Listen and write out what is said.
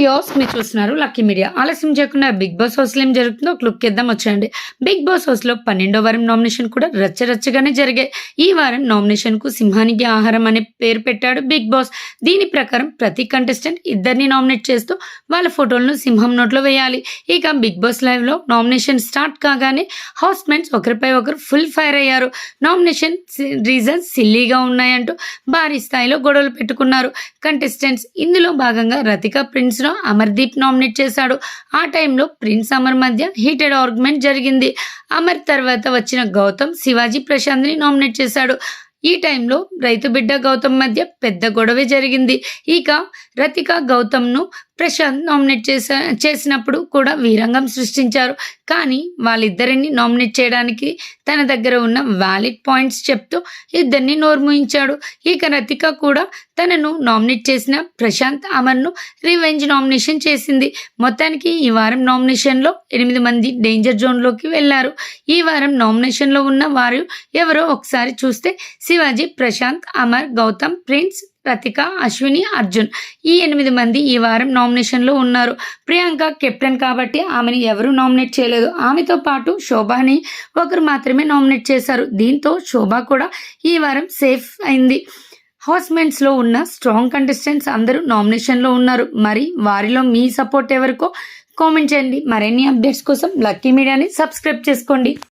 Views మీరు చూస్తున్నారు lucky media ఆలస్యం చేయకుండా బిగ్ బాస్ హౌస్లో ఏం జరుగుతుందో ఒక లుక్ ఇద్దాం వచ్చేయండి. బిగ్ బాస్ హౌస్లో పన్నెండో వారం నామినేషన్ కూడా రచ్చరచ్చగానే జరిగాయి. ఈ వారం నామినేషన్కు సింహానికి ఆహారం అనే పేరు పెట్టాడు బిగ్ బాస్ దీని ప్రకారం ప్రతి కంటెస్టెంట్ ఇద్దరిని నామినేట్ చేస్తూ వాళ్ళ ఫోటోలను సింహం నోట్లో వేయాలి. ఇక బిగ్ బాస్ లైవ్లో నామినేషన్ స్టార్ట్ కాగానే హౌస్ మేట్స్ ఒకరిపై ఒకరు ఫుల్ ఫైర్ అయ్యారు. నామినేషన్ రీజన్స్ సిల్లీగా ఉన్నాయంటూ భారీ స్థాయిలో గొడవలు పెట్టుకున్నారు. కంటెస్టెంట్స్ ఇందులో భాగంగా రతిక ప్రిన్స్ను అమర్దీప్ నామినేట్ చేశాడు. ఆ టైంలో ప్రిన్స్ అమర్ మధ్య హీటెడ్ ఆర్గ్యుమెంట్ జరిగింది. అమర్ తర్వాత వచ్చిన గౌతమ్ శివాజీ ప్రశాంత్ని నామినేట్ చేశాడు. ఈ టైంలో రైతు బిడ్డ గౌతమ్ మధ్య పెద్ద గొడవే జరిగింది. ఇక రతిక గౌతమ్ను ప్రశాంత్ నామినేట్ చేసా చేసినప్పుడు కూడా వీరంగం సృష్టించారు. కానీ వాళ్ళిద్దరిని నామినేట్ చేయడానికి తన దగ్గర ఉన్న వ్యాలిడ్ పాయింట్స్ చెప్తూ ఇద్దరిని నోర్ముయించాడు. ఇక రతిక కూడా తనను నామినేట్ చేసిన ప్రశాంత్ అమర్ను రివెంజ్ నామినేషన్ చేసింది. మొత్తానికి ఈ వారం నామినేషన్లో ఎనిమిది మంది డేంజర్ జోన్లోకి వెళ్ళారు ఈ వారం నామినేషన్లో ఉన్న వారు ఎవరో ఒకసారి చూస్తే శివాజీ ప్రశాంత్ అమర్ గౌతమ్ ప్రిన్స్ రతిక అశ్విని అర్జున్. ఈ ఎనిమిది మంది ఈ వారం నామినేషన్లో ఉన్నారు. ప్రియాంక కెప్టెన్ కాబట్టి ఆమెని ఎవరూ నామినేట్ చేయలేదు. ఆమెతో పాటు శోభాని ఒకరు మాత్రమే నామినేట్ చేశారు. దీంతో శోభ కూడా ఈ వారం సేఫ్ అయింది. హౌస్మెంట్స్లో ఉన్న స్ట్రాంగ్ కంటెస్టెంట్స్ అందరూ నామినేషన్లో ఉన్నారు. మరి వారిలో మీ సపోర్ట్ ఎవరికో కామెంట్ చేయండి. మరిన్ని అప్డేట్స్ కోసం లక్కీ మీడియాని సబ్స్క్రైబ్ చేసుకోండి.